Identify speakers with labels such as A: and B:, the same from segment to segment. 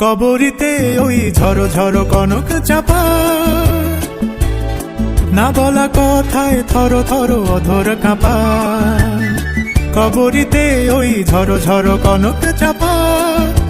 A: কবরিতে ওই ঝড়ো ঝড়ো কনক চাপা। না বলা কথায় থর থর অধর কাঁপা। কবরিতে ওই ঝড়ো ঝড়ো কনক চাপা।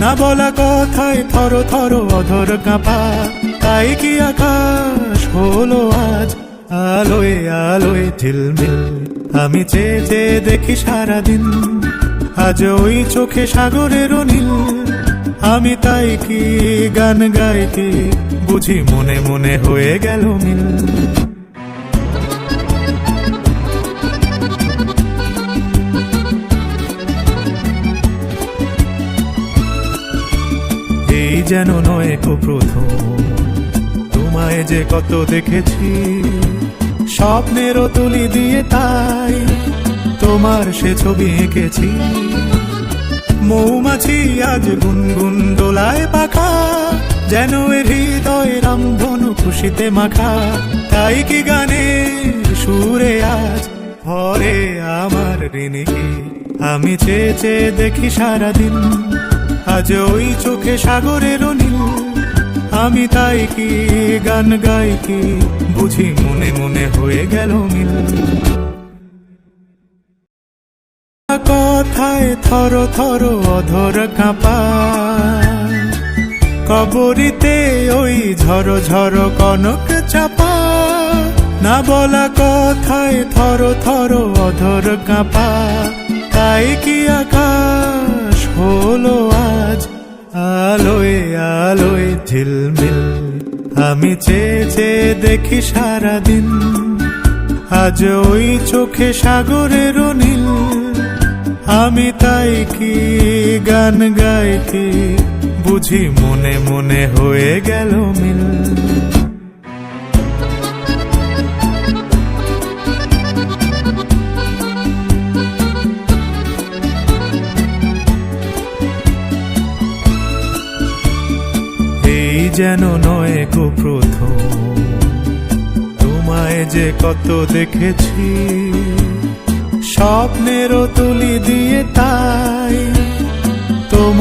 A: না বলা কথায় থর থর অধর কাঁপা। তাই কি আকাশ হলো আজ? আলোয় আলোয় ঝিলমিল। আমি চেয়ে চেয়ে দেখি সারাদিন। আজ ওই চোখে সাগরের নীল। আমি তাই কি গান গাইতে? বুঝি মনে মনে হয়ে গেল মিল। এই যেন নয় কো প্রথম, তোমায় যে কত দেখেছি, স্বপ্নেরও তুলি দিয়ে তাই তোমার সে ছবি এঁকেছি। মৌমাছি আজ গুনগুন দোলায় পাখা, যেন হৃদয় রামধনু খুশিতে মাখা। তাই কি গানে সুরে আজ ভরে আমার ঋণীকে? আমি চেয়ে চেয়ে দেখি সারাদিন, আজ ওই চোখে সাগরের নীল। আমি তাই কি গান গাই কি বুঝি মনে মনে হয়ে গেল মিল। কথায় থর থর অধর কাঁপা। কবরিতে ওই ঝর ঝর কনক চাপা। না বলা কথায় থর থর অধর কাঁপা। তাই কি আকাশ হলো আজ? আলোয় আলোয় ঝিলমিল। আমি চেয়ে চেয়ে দেখি সারাদিন। আজ ওই চোখে সাগরের নীল আমি তাই কি গান গাই কি বুঝি মনে মনে হয়ে গেল মিল। এই যেন নয় গো প্রথম, তোমায় যে কত দেখেছি। স্বপ্নেরও তুলি দিয়ে তাই তোমার